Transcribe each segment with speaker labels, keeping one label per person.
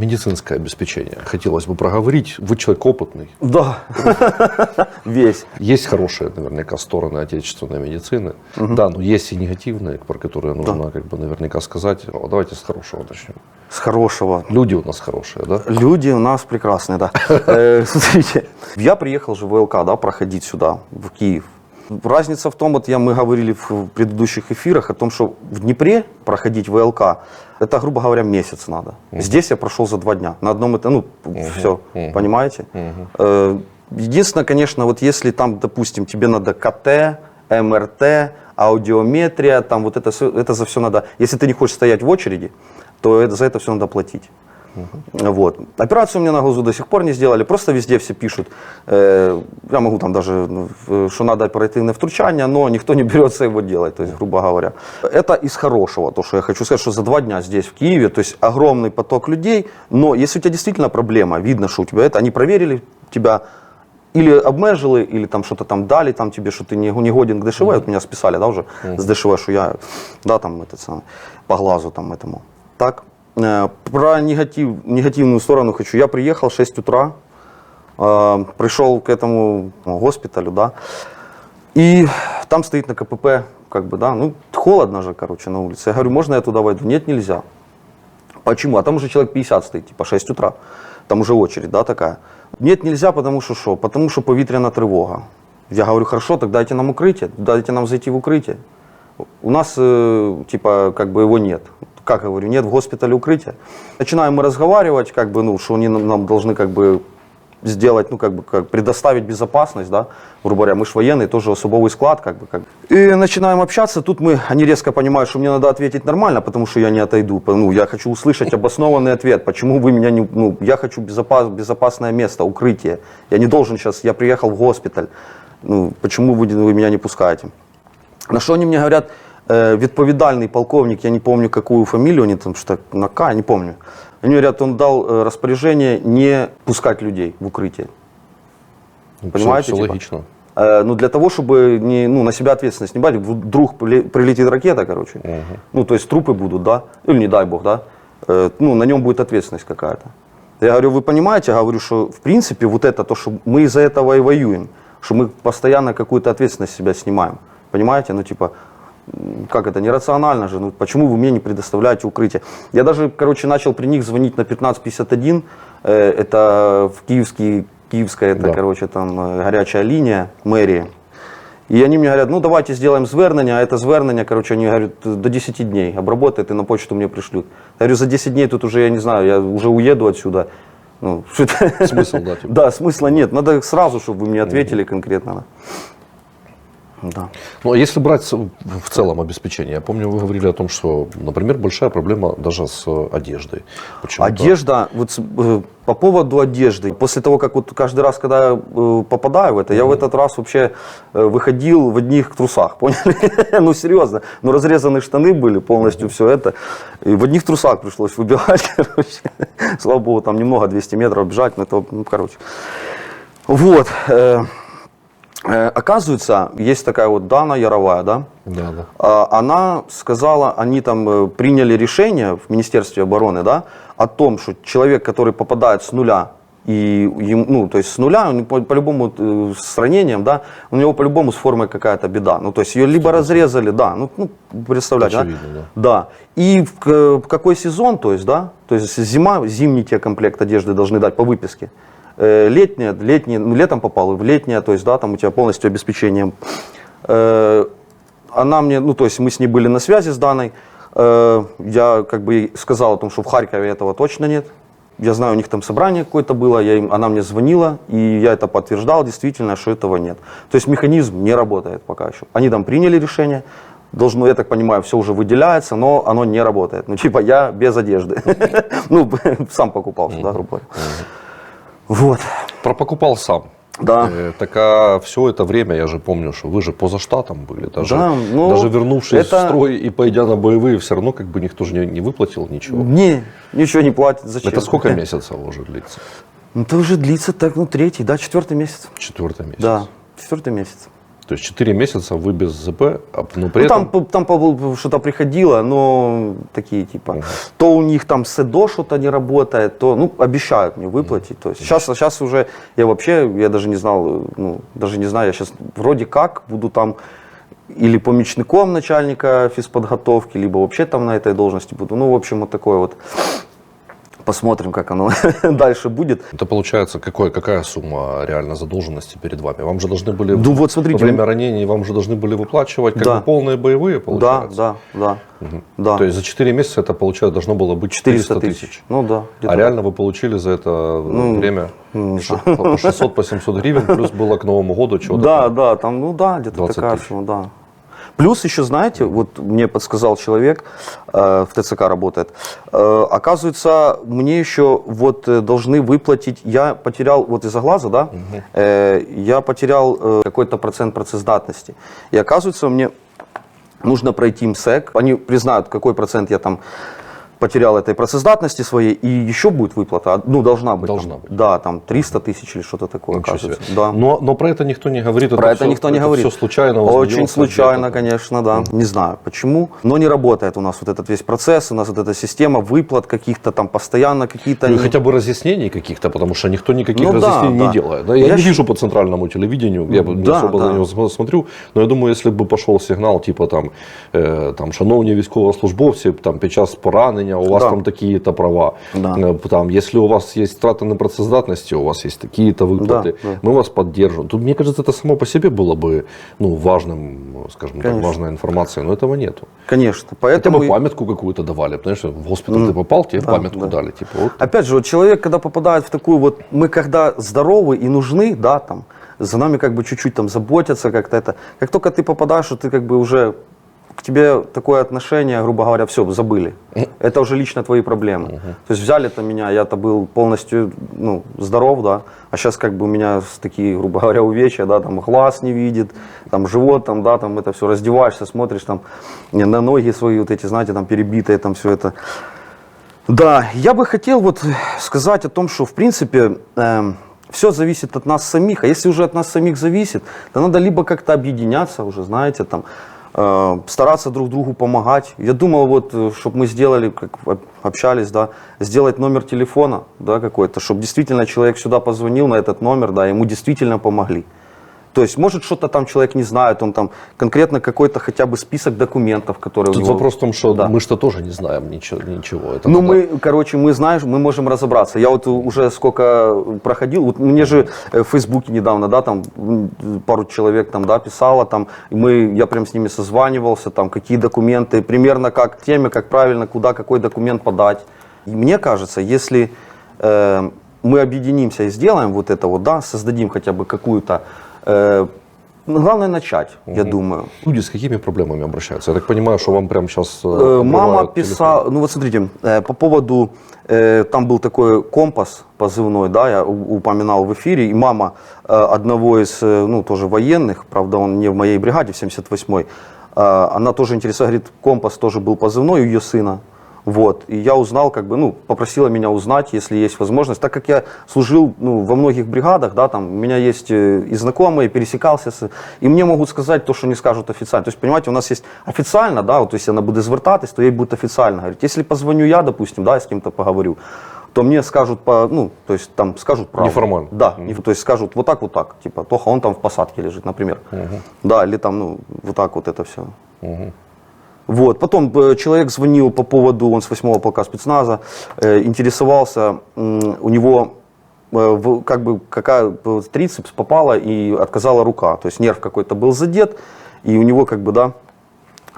Speaker 1: Медицинское обеспечение. Хотелось бы проговорить. Вы человек опытный.
Speaker 2: Да, весь.
Speaker 1: Есть хорошие, наверняка, стороны отечественной медицины. Да, но есть и негативные, про которые нужно как бы наверняка сказать. Давайте с хорошего начнем.
Speaker 2: С хорошего.
Speaker 1: Люди у нас хорошие, да?
Speaker 2: Люди у нас прекрасные, да. Э, Смотрите, я приехал же в ВЛК, да, проходить сюда, в Киев. Разница в том, вот я, мы говорили в предыдущих эфирах о том, что в Днепре проходить ВЛК, это, грубо говоря, месяц надо. Здесь я прошел за два дня. На одном этапе, ну, все, понимаете? Э, Единственное, конечно, вот если там, допустим, тебе надо КТ, МРТ, аудиометрия, там вот это, это за все надо. Если ты не хочешь стоять в очереди, то это, за это все надо платить. Вот. Операцию мне на глазу до сих пор не сделали, просто везде все пишут. Э, я могу там даже, ну, что надо оперативное втручание, но никто не берется его делать, то есть, грубо говоря. Это из хорошего, то, что я хочу сказать, что за два дня здесь, в Киеве, то есть огромный поток людей, но если у тебя действительно проблема, видно, что у тебя это, они проверили тебя, или обмежили, или там что-то там дали, там тебе, что ты не, не годен к ДШВ, вот меня списали, да, уже с ДШВ, что я, да, там, этот самый, по глазу там этому. Так, про негатив, негативную сторону хочу. Я приехал в 6 утра, э, пришел к этому ну, госпиталю, да, и там стоит на КПП, как бы, да, ну, холодно же, короче, на улице. Я говорю, можно я туда войду? Нет, нельзя. Почему? А там уже человек 50 стоит, типа 6 утра. Там уже очередь, да, такая. Нет, нельзя, потому что что? Потому что повітряна тривога. Я говорю, хорошо, так дайте нам укрытие, дайте нам зайти в укрытие. У нас, э, типа, как бы его нет. Как говорю, нет в госпитале укрытия. Начинаем мы разговаривать, как бы, ну, что они нам, должны, как бы, сделать, ну, как бы, как предоставить безопасность, да, грубо говоря, мы же военные, тоже особовый склад, как бы, как. И начинаем общаться, тут мы, они резко понимают, что мне надо ответить нормально, потому что я не отойду, ну, я хочу услышать обоснованный ответ, почему вы меня не, ну, я хочу безопас, безопасное место, укрытие, я не должен сейчас, я приехал в госпиталь, ну, почему вы, вы меня не пускаете? На що вони мені говорять, е, відповідальний полковник, я не помню, какую фамилию, они там что на К, не помню. Они говорят, он дал э, распоряжение не пускать людей в укрытие.
Speaker 1: Ну,
Speaker 2: Понимаете,
Speaker 1: Все,
Speaker 2: типа?
Speaker 1: логично.
Speaker 2: Э, ну, для того, чтобы не, ну, на себя ответственность не брать, вдруг приле- прилетит ракета, короче, ну, то есть трупы будут, да, или не дай бог, да, Э, ну, на нем будет ответственность какая-то. Я говорю, вы понимаете, я говорю, что в принципе вот это то, что мы из-за этого и воюем, что мы постоянно какую-то ответственность себя снимаем, понимаете, ну, типа, как это, нерационально же, ну, почему вы мне не предоставляете укрытие? Я даже, короче, начал при них звонить на 1551, э, это в киевский, киевская, это,
Speaker 1: Да.
Speaker 2: короче, там э, горячая линия мэрии. И они мне говорят, ну давайте сделаем звернення, а это звернення, короче, они говорят, до 10 дней обработает и на почту мне пришлют. Я говорю, за 10 дней тут уже, я не знаю, я уже уеду отсюда. Ну?
Speaker 1: Смысл, да, типа?
Speaker 2: Да, смысла нет. Надо сразу, чтобы вы мне ответили конкретно. Да.
Speaker 1: Ну, а если брать в целом обеспечение, я помню, вы говорили о том, что, например, большая проблема даже с одеждой. Почему-то.
Speaker 2: Одежда, вот э, по поводу одежды, после того, как вот каждый раз, когда я э, попадаю в это, я в этот раз вообще э, выходил в одних трусах, поняли? ну, серьезно. Ну, разрезанные штаны были, полностью все это. И в одних трусах пришлось выбивать, короче. Слава богу, там немного, 200 метров бежать, но это, ну, короче. Вот. Э, Оказывается, есть такая вот Дана Яровая, да?
Speaker 1: Да, да.
Speaker 2: А, она сказала, они там э, приняли решение в Министерстве обороны, да, о том, что человек, который попадает с нуля, и ему, ну, то есть с нуля, он по- по-любому э, с ранением, да, у него по-любому с формой какая-то беда. Ну, то есть ее либо разрезали, да, ну, ну представляете, да?
Speaker 1: Очевидно,
Speaker 2: Да. И в, в какой сезон, то есть, да, то есть зима, зимний тебе комплект одежды должны дать по выписке. Э, Летняя, летняя, ну, летом попал, в летнее, то есть, да, там у тебя полностью обеспечением. Э, Она мне, ну, то есть мы с ней были на связи с Даной. Э, Я как бы сказал о том, что в Харькове этого точно нет. Я знаю, у них там собрание какое-то было, я им, она мне звонила, и я это подтверждал действительно, что этого нет. То есть механизм не работает пока еще. Они там приняли решение, должно, я так понимаю, все уже выделяется, но оно не работает. Ну, типа, я без одежды. Ну, сам покупал, да, грубо говоря. Вот.
Speaker 1: Про покупал сам.
Speaker 2: Да.
Speaker 1: Э, так а все это время, я же помню, что вы же поза штатом были. Даже,
Speaker 2: Да, ну,
Speaker 1: даже вернувшись
Speaker 2: это-
Speaker 1: в строй и пойдя на боевые, все равно как бы никто же не, не выплатил ничего.
Speaker 2: Не, ничего не платит. Зачем?
Speaker 1: Это сколько месяцев уже длится?
Speaker 2: Ну, это уже длится так, ну, третий, да, четвертый месяц.
Speaker 1: Четвертый месяц.
Speaker 2: Да, четвертый месяц.
Speaker 1: То есть 4 месяца вы без ЗП, а, но при
Speaker 2: Ну,
Speaker 1: этом...
Speaker 2: там, там что-то приходило, но такие типа, то у них там СЭДО что-то не работает, то, ну, обещают мне выплатить. То есть сейчас, сейчас уже, я вообще, я даже не знал, ну, даже не знаю, я сейчас вроде как буду там или помічником начальника физподготовки, либо вообще там на этой должности буду. Ну, в общем, вот такое вот. Посмотрим, как оно дальше будет.
Speaker 1: Это получается, какой, какая сумма реально задолженности перед вами? Вам же должны были
Speaker 2: Ну, вот смотрите,
Speaker 1: во время ранений, вам же должны были выплачивать как
Speaker 2: Да.
Speaker 1: бы полные боевые,
Speaker 2: Да,
Speaker 1: получается?
Speaker 2: да, да. да.
Speaker 1: То есть за 4 месяца это, получается, должно было быть 400 тысяч.
Speaker 2: Ну да.
Speaker 1: А реально вы получили за это время ш- по 600, по 700 гривен, плюс было к Новому году чего-то.
Speaker 2: Да, да, там, ну да, где-то
Speaker 1: 20
Speaker 2: такая
Speaker 1: тысяч.
Speaker 2: сумма, да. Плюс еще, знаете, вот мне подсказал человек, э, в ТЦК работает, э, оказывается, мне еще вот э, должны выплатить, я потерял, вот из-за глаза, да, э, я потерял э, какой-то процент процессдатности. И оказывается, мне нужно пройти МСЭК, они признают, какой процент я там потерял этой процессдатности своей, и еще будет выплата, ну, должна быть.
Speaker 1: Должна
Speaker 2: там.
Speaker 1: быть.
Speaker 2: Да, там 300 тысяч или что-то такое,
Speaker 1: Ничего себе.
Speaker 2: оказывается. Да.
Speaker 1: Но, но про это никто не говорит.
Speaker 2: Про это, никто не говорит.
Speaker 1: Все случайно. у вас
Speaker 2: Очень
Speaker 1: бьется
Speaker 2: случайно,
Speaker 1: где-то.
Speaker 2: конечно, да. Не знаю почему. Но не работает у нас вот этот весь процесс, у нас вот эта система выплат каких-то там постоянно какие-то...
Speaker 1: Ну, и
Speaker 2: они-
Speaker 1: хотя бы разъяснений каких-то, потому что никто никаких
Speaker 2: Ну да,
Speaker 1: разъяснений
Speaker 2: да.
Speaker 1: не делает. Да, я,
Speaker 2: Я
Speaker 1: не
Speaker 2: щ-
Speaker 1: вижу по центральному телевидению, я бы не
Speaker 2: Да,
Speaker 1: особо
Speaker 2: да.
Speaker 1: на него см- смотрю, но я думаю, если бы пошел сигнал, типа там, э, там шановні військовослужбовці, там під час поранення у вас
Speaker 2: Да.
Speaker 1: там такі-то права.
Speaker 2: Да.
Speaker 1: Э, Там, если у вас есть страта непрацездатности, у вас есть такие-то выплаты,
Speaker 2: Да,
Speaker 1: мы вас поддержим. Тут, мне кажется, это само по себе было бы ну, важным, скажем так,
Speaker 2: Конечно.
Speaker 1: важной информацией, но этого нету.
Speaker 2: Конечно.
Speaker 1: Хотя
Speaker 2: Поэтому...
Speaker 1: бы памятку какую-то давали, понимаешь, в госпиталь ты попал, тебе
Speaker 2: да,
Speaker 1: памятку
Speaker 2: да.
Speaker 1: дали. Типа, вот
Speaker 2: Опять же, вот человек, когда попадает в такую вот, мы когда здоровы и нужны, да, там, за нами как бы чуть-чуть там заботятся как-то это. Как только ты попадаешь, что ты как бы уже к тебе такое отношение, грубо говоря, все, забыли. Это уже лично твои проблемы. То есть взяли-то меня, я-то был полностью ну, здоров, да, а сейчас как бы у меня такие, грубо говоря, увечья, да, там глаз не видит, там живот, там, да, там это все, раздеваешься, смотришь там не, на ноги свои вот эти, знаете, там перебитые, там все это. Да, я бы хотел вот сказать о том, что в принципе все зависит от нас самих. А если уже от нас самих зависит, то надо либо как-то объединяться уже, знаете, там э, стараться друг другу помогать. Я думал, вот, чтобы мы сделали, как об- общались, да, сделать номер телефона, да, какой-то, чтобы действительно человек сюда позвонил на этот номер, да, ему действительно помогли. То есть, может, что-то там человек не знает, он там конкретно какой-то хотя бы список документов, которые у
Speaker 1: Тут
Speaker 2: него...
Speaker 1: вопрос в том, что
Speaker 2: Да.
Speaker 1: мы что тоже не знаем ничего. ничего. Это
Speaker 2: Ну, мы, короче, мы знаешь, мы можем разобраться. Я вот уже сколько проходил, вот мне же э, в Фейсбуке недавно, да, там пару человек там, да, писала, там, мы, я прям с ними созванивался, там, какие документы, примерно как теме, как правильно, куда, какой документ подать. И мне кажется, если э, мы объединимся и сделаем вот это вот, да, создадим хотя бы какую-то, э, ну, главное начать, я думаю.
Speaker 1: Люди с какими проблемами обращаются? Я так понимаю, что вам прямо сейчас...
Speaker 2: Э, Мама писала, ну вот смотрите, э, по поводу, э, там был такой компас позывной, да, я упоминал в эфире, и мама э, одного из, э, ну тоже военных, правда он не в моей бригаде, в 78-й, э, она тоже интересовалась, говорит, компас тоже был позывной у ее сына, вот, и я узнал, как бы, ну, попросила меня узнать, если есть возможность, так как я служил, ну, во многих бригадах, да, там, у меня есть э, и знакомые, пересекался, с, и мне могут сказать то, что не скажут официально. То есть, понимаете, у нас есть официально, да, вот, если она будет звертатись, то ей будет официально говорить. Если позвоню я, допустим, да, я с кем-то поговорю, то мне скажут по, ну, то есть там скажут правду.
Speaker 1: Неформально.
Speaker 2: Да, не- то есть скажут вот так, вот так, типа, Тоха, он там в посадке лежит, например. Да, или там, ну, вот так вот это все. Вот. Потом э, человек звонил по поводу, он с 8-го полка спецназа, э, интересовался, у него э, как бы какая трицепс попала и отказала рука, то есть нерв какой-то был задет, и у него как бы, да,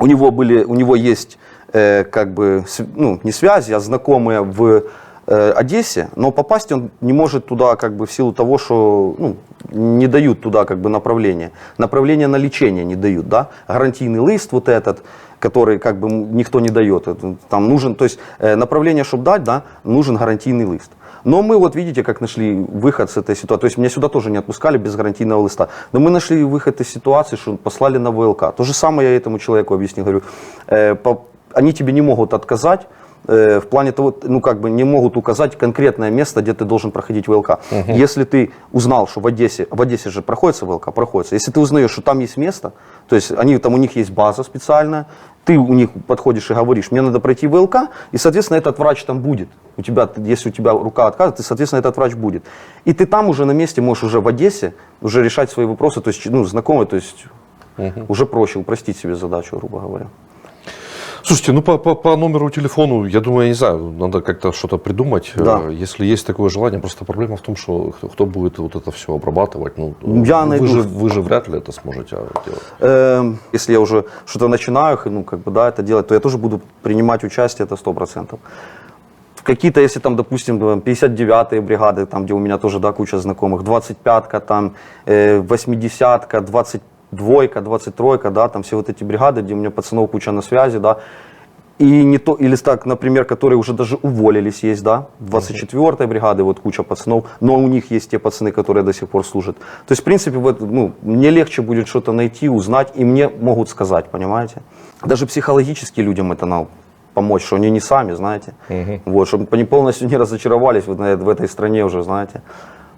Speaker 2: у него были, у него есть как бы, ну, не связи, а знакомые в Одессе, но попасть он не может туда как бы в силу того, что ну, не дают туда как бы направление. Направление на лечение не дают, да. Гарантийный лист вот этот, который как бы никто не дает. Там нужен, то есть э, направление, чтобы дать, да, нужен гарантийный лист. Но мы вот видите, как нашли выход с этой ситуации. То есть меня сюда тоже не отпускали без гарантийного листа. Но мы нашли выход из ситуации, что послали на ВЛК. То же самое я этому человеку объяснил. Говорю, э, по- они тебе не могут отказать, в плане того, ну как бы не могут указать конкретное место, где ты должен проходить ВЛК. Если ты узнал, что в Одессе, в Одессе же проходится ВЛК, проходится. Если ты узнаешь, что там есть место, то есть они там у них есть база специальная, ты у них подходишь и говоришь, мне надо пройти ВЛК, и, соответственно, этот врач там будет. У тебя, если у тебя рука отказывает, ты, соответственно, этот врач будет. И ты там уже на месте можешь уже в Одессе уже решать свои вопросы, то есть, ну, знакомый, то есть уже проще упростить себе задачу, грубо говоря.
Speaker 1: Слушайте, ну по, по, по номеру телефону, я думаю, я не знаю, надо как-то что-то придумать.
Speaker 2: Да.
Speaker 1: Э, Если есть такое желание, просто проблема в том, что кто, будет вот это все обрабатывать. Ну,
Speaker 2: Я
Speaker 1: вы,
Speaker 2: найду.
Speaker 1: же, вы же вряд ли это сможете делать.
Speaker 2: Эм, Если я уже что-то начинаю, ну, как бы, да, это делать, то я тоже буду принимать участие, это 100%. В Какие-то, если там, допустим, 59-е бригады, там, где у меня тоже, да, куча знакомых, 25-ка, там, э, 80-ка, 22-ка, 23-ка, да, там все вот эти бригады, где у меня пацанов куча на связи, да, и не то, или так, например, которые уже даже уволились, есть, да, 24-й бригады, вот куча пацанов, но у них есть те пацаны, которые до сих пор служат. То есть, в принципе, вот, ну, мне легче будет что-то найти, узнать, и мне могут сказать, понимаете? Даже психологически людям это надо помочь, что они не сами, знаете, вот, чтобы они полностью не разочаровались вот в этой стране уже, знаете.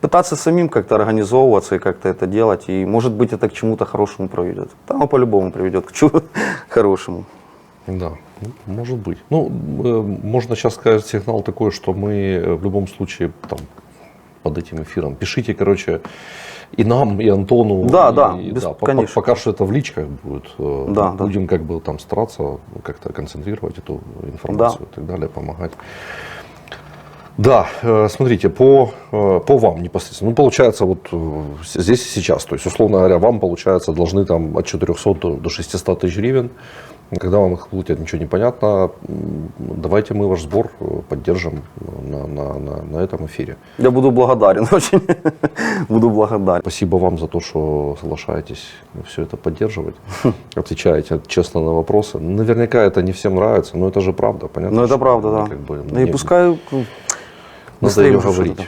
Speaker 2: Пытаться самим как-то организовываться и как-то это делать, и, может быть, это к чему-то хорошему приведет. Там по-любому приведет к чему хорошему.
Speaker 1: Да, может быть. Ну, э, можно сейчас сказать сигнал такой, что мы э, в любом случае там под этим эфиром пишите, короче, и нам, и Антону.
Speaker 2: Да,
Speaker 1: и-
Speaker 2: да,
Speaker 1: и
Speaker 2: без-
Speaker 1: по-
Speaker 2: конечно.
Speaker 1: Пока что это в личках будет. э,
Speaker 2: Да, да.
Speaker 1: Будем как бы там стараться как-то концентрировать эту информацию и так далее, помогать. Да, э, смотрите, по, э, по вам непосредственно. Ну, получается, вот э, здесь и сейчас. То есть, условно говоря, вам, получается, должны там от 400 до, до 600 тысяч гривен. Когда вам их платят, ничего не понятно. Давайте мы ваш сбор поддержим на, на, на, на этом эфире.
Speaker 2: Я буду благодарен очень. буду благодарен.
Speaker 1: Спасибо вам за то, что соглашаетесь все это поддерживать, отвечаете честно на вопросы. Наверняка это не всем нравится, но это же правда, понятно?
Speaker 2: Ну, это правда, да.
Speaker 1: как бы
Speaker 2: и
Speaker 1: не-
Speaker 2: пускай
Speaker 1: Надо ее говорить. Надо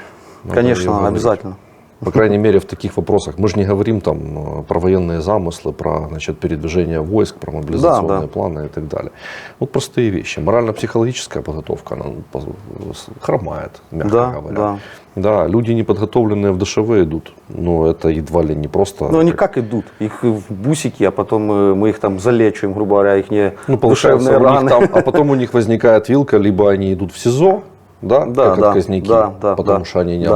Speaker 1: ее
Speaker 2: Конечно,
Speaker 1: говорить.
Speaker 2: обязательно.
Speaker 1: По крайней мере, в таких вопросах. Мы же не говорим там э, про военные замыслы, про значит, передвижение войск, про мобилизационные
Speaker 2: Да, да.
Speaker 1: планы и так далее. Вот простые вещи. Морально-психологическая подготовка, она с- хромает, мягко
Speaker 2: Да,
Speaker 1: говоря.
Speaker 2: да.
Speaker 1: Да, люди неподготовленные в ДШВ идут. Но это едва ли не просто...
Speaker 2: Ну, они как идут? Их в бусики, а потом э, мы их там залечиваем, грубо говоря, их не
Speaker 1: Ну, получается,
Speaker 2: раны.
Speaker 1: там, а потом у них возникает вилка, либо они идут в СИЗО, да,
Speaker 2: Да,
Speaker 1: как
Speaker 2: да,
Speaker 1: отказники,
Speaker 2: да, да,
Speaker 1: потому
Speaker 2: да.
Speaker 1: что они не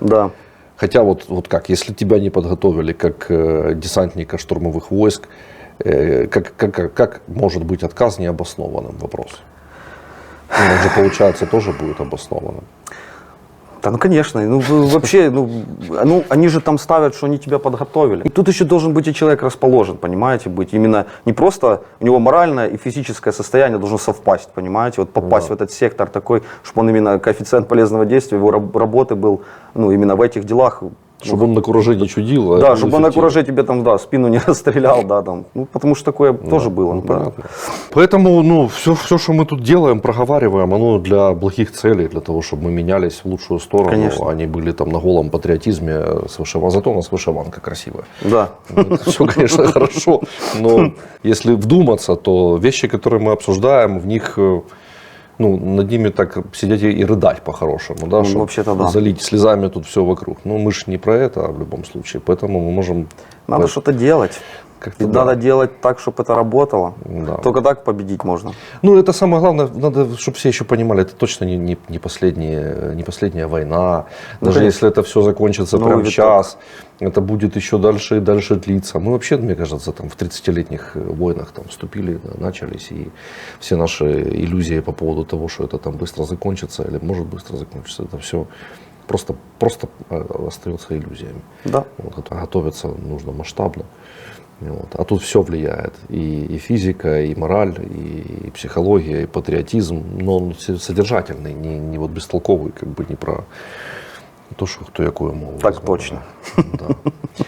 Speaker 2: Да.
Speaker 1: Хотя вот, вот как, если тебя не подготовили как э, десантника штурмовых войск, э, как, как, как, как может быть отказ необоснованным вопрос? Ну, он же, получается, тоже будет обоснованным.
Speaker 2: Да, ну конечно, ну вообще, ну, ну они же там ставят, что они тебя подготовили. И тут еще должен быть и человек расположен, понимаете, быть именно не просто у него моральное и физическое состояние должно совпасть, понимаете, вот попасть в этот сектор такой, чтобы он именно коэффициент полезного действия его раб- работы был, ну именно в этих делах.
Speaker 1: Чтобы он на кураже не чудил. а
Speaker 2: да, чтобы он на кураже тебе там, да, спину не расстрелял, да, там, ну потому что такое тоже было,
Speaker 1: Ну,
Speaker 2: да.
Speaker 1: понятно. Поэтому, ну, все, все, что мы тут делаем, проговариваем, оно для благих целей, для того, чтобы мы менялись в лучшую сторону,
Speaker 2: Конечно.
Speaker 1: а не были там на голом патриотизме с вышиванкой. Зато у нас вышиванка красивая.
Speaker 2: Да.
Speaker 1: Все, конечно, хорошо, но если вдуматься, то вещи, которые мы обсуждаем, в них, э, ну, над ними так сидеть и рыдать по-хорошему, да,
Speaker 2: Ну, вообще-то да.
Speaker 1: залить слезами тут все вокруг. Но мы же не про это в любом случае, поэтому мы можем
Speaker 2: Надо что-то делать.
Speaker 1: Как-то, да.
Speaker 2: надо делать так, чтобы это работало.
Speaker 1: Да.
Speaker 2: Только так победить можно.
Speaker 1: Ну, это самое главное, надо, чтобы все еще понимали, это точно не, не, не, последняя, не последняя война.
Speaker 2: Ну,
Speaker 1: Даже
Speaker 2: конечно.
Speaker 1: если это все закончится
Speaker 2: Новый
Speaker 1: прямо
Speaker 2: виток.
Speaker 1: сейчас, это будет еще дальше и дальше длиться. Мы вообще, мне кажется, там в 30-летних э, войнах там вступили, да, начались, и все наши иллюзии по поводу того, что это там быстро закончится или может быстро закончиться, это все просто, просто э, остается иллюзиями.
Speaker 2: Да.
Speaker 1: Вот, это готовиться нужно масштабно. Вот. А тут все влияет. И, и физика, и мораль, и, и психология, и патриотизм. Но он содержательный, не, не вот бестолковый, как бы не про то, что кто якую мову.
Speaker 2: Так
Speaker 1: розмовляє.
Speaker 2: точно.
Speaker 1: Да.